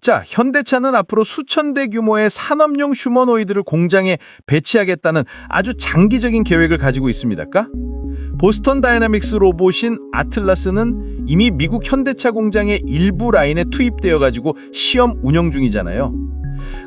자, 현대차는 앞으로 수천 대 규모의 산업용 휴머노이드를 공장에 배치하겠다는 아주 장기적인 계획을 가지고 있습니다 까? 보스턴 다이나믹스 로봇인 아틀라스는 이미 미국 현대차 공장의 일부 라인에 투입되어 가지고 시험 운영 중이잖아요.